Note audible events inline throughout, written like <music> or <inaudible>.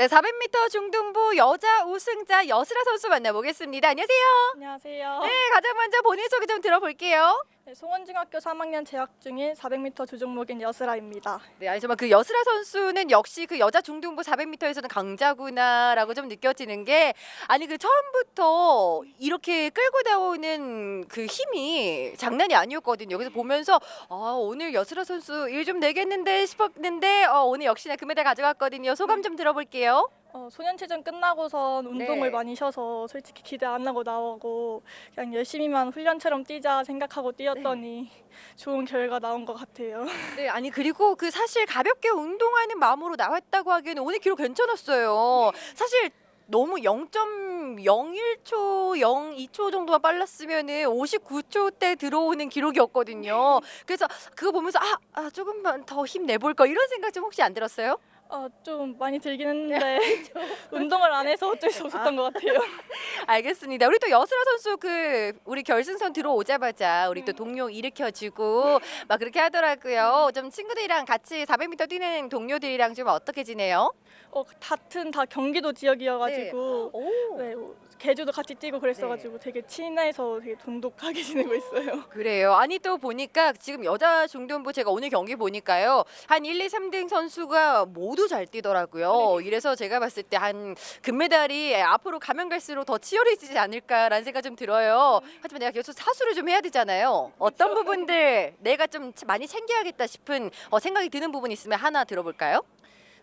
네, 400m 중등부 여자 우승자 여슬아 선수 만나보겠습니다. 안녕하세요. 안녕하세요. 네, 가장 먼저 본인 소개 좀 들어볼게요. 네, 송원중학교 3학년 재학 중인 400m 주종목인 여슬아입니다. 네, 아니 정말 그 여슬아 선수는 역시 그 여자 중등부 400m에서는 강자구나라고 좀 느껴지는 게 아니 그 처음부터 이렇게 끌고 나오는 그 힘이 장난이 아니었거든요. 그래서 보면서 아 오늘 여슬아 선수 일 좀 내겠는데 싶었는데 어, 오늘 역시나 금메달 가져갔거든요. 소감 좀 들어볼게요. 어, 소년체전 끝나고선 운동을 네. 많이 쉬어서 솔직히 기대 안 하고 나오고 그냥 열심히만 훈련처럼 뛰자 생각하고 뛰었더니 좋은 결과 나온 것 같아요. <laughs> 네, 아니 그리고 그 사실 가볍게 운동하는 마음으로 나왔다고 하기에는 오늘 기록 괜찮았어요. 사실 너무 0.01초, 02초 정도만 빨랐으면은 59초대 들어오는 기록이었거든요. 그래서 그거 보면서 아, 아 조금만 더 힘내볼 걸 이런 생각 좀 혹시 안 들었어요? 어, 좀 많이 들긴 했는데 <laughs> <laughs> 운동을 안 해서 어쩔 수 없었던 것 같아요. <laughs> 알겠습니다. 우리 또 여슬아 선수 그 우리 결승선 들어오자마자 우리 또 동료 일으켜주고 막 그렇게 하더라고요. 좀 친구들이랑 같이 400m 뛰는 동료들이랑 좀 어떻게 지내요? 어, 같은 다 경기도 지역이어가지고 오. 네, 뭐, 개주도 같이 뛰고 그랬어가지고 되게 친해서 되게 돈독하게 <laughs> 지내고 있어요. 그래요. 아니 또 보니까 지금 여자 중등부 제가 오늘 경기 보니까요. 한 1, 2, 3등 선수가 모두 잘 뛰더라고요. 이래서 제가 봤을 때 한 금메달이 앞으로 가면 갈수록 더 치열해지지 않을까라는 생각 좀 들어요. 하지만 내가 계속 사수를 좀 해야 되잖아요. 어떤 부분들 내가 좀 많이 챙겨야겠다 싶은 어, 생각이 드는 부분 있으면 하나 들어볼까요?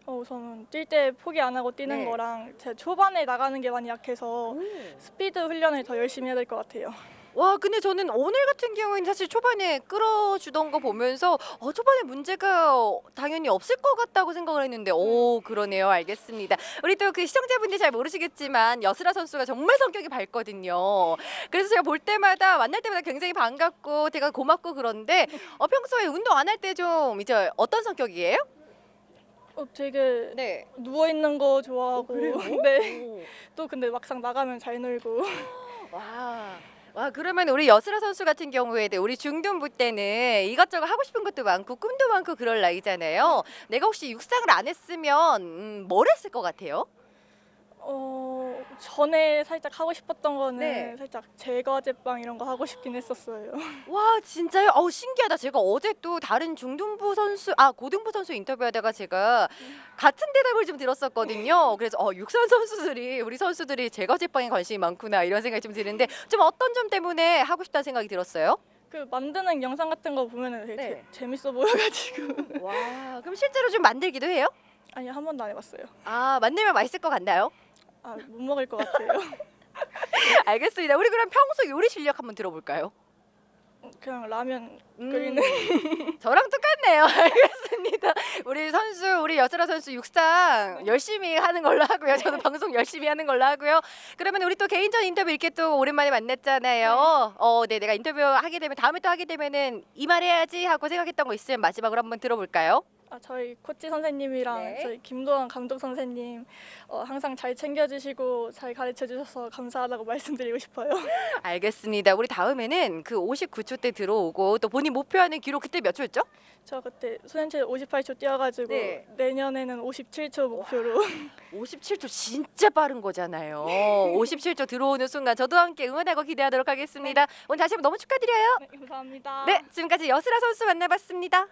어, 우선 뛸때 포기 안 하고 뛰는 네. 거랑 제가 초반에 나가는 게 많이 약해서 스피드 훈련을 더 열심히 해야 될 것 같아요. 와 근데 저는 오늘 같은 경우에는 사실 초반에 끌어주던 거 보면서 어 초반에 문제가 당연히 없을 것 같다고 생각을 했는데 오 그러네요 알겠습니다 우리 또 그 시청자분들 잘 모르시겠지만 여슬아 선수가 정말 성격이 밝거든요 그래서 제가 볼 때마다 만날 때마다 굉장히 반갑고 제가 고맙고 그런데 어 평소에 운동 안 할 때 좀 이제 어떤 성격이에요? 어, 되게 네 누워 있는 거 좋아하고 <laughs> 네. 오. 또 근데 막상 나가면 잘 놀고 <gasps> 와. 와 그러면 우리 여슬아 선수 같은 경우에 우리 중등부 때는 이것저것 하고 싶은 것도 많고 꿈도 많고 그럴 나이잖아요. 내가 혹시 육상을 안 했으면 음, 뭘 했을 것 같아요? 어, 전에 살짝 하고 싶었던 거는 네. 살짝 제거 제빵 이런 거 하고 싶긴 했었어요. <laughs> 와 진짜요? 어우 신기하다. 제가 어제 또 다른 중등부 선수 아 고등부 선수 인터뷰하다가 제가 같은 대답을 좀 들었었거든요. 그래서 어 육상 선수들이 우리 선수들이 제거 제빵에 관심이 많구나 이런 생각이 좀 드는데 좀 어떤 점 때문에 하고 싶다는 생각이 들었어요? 그 만드는 영상 같은 거 보면은 되게 네. 재, 재밌어 보여가지고 와 그럼 실제로 좀 만들기도 해요? 아니 한 번도 안 해봤어요. 아 만들면 맛있을 것 같나요? 아 못 먹을 것 같아요. <laughs> 알겠습니다. 우리 그럼 평소 요리 실력 한번 들어볼까요? 그냥 라면 음, 끓이는 <laughs> 저랑 똑같네요. <laughs> 알겠습니다. 우리 선수, 우리 여슬아 선수 육상 열심히 하는 걸로 하고요. 저도 방송 열심히 하는 걸로 하고요. 그러면 우리 또 개인전 인터뷰 이렇게 또 오랜만에 만났잖아요. 어, 네, 내가 인터뷰 하게 되면 다음에 또 하게 되면은 이 말 해야지 하고 생각했던 거 있으면 마지막으로 한번 들어볼까요? 아, 저희 코치 선생님이랑 네. 저희 김도환 감독 선생님 어, 항상 잘 챙겨주시고 잘 가르쳐 주셔서 감사하다고 <laughs> 말씀드리고 싶어요. 알겠습니다. 우리 다음에는 그 59초 때 들어오고 또 본인 목표하는 기록 그때 몇 초였죠? 저 그때 소년체 58초 뛰어가지고 네. 내년에는 57초 목표로 <laughs> 57초 진짜 빠른 거잖아요. 57초 들어오는 순간 저도 함께 응원하고 기대하도록 하겠습니다. 오늘 다시 한번 너무 축하드려요. 네, 감사합니다. 네, 지금까지 여슬아 선수 만나봤습니다.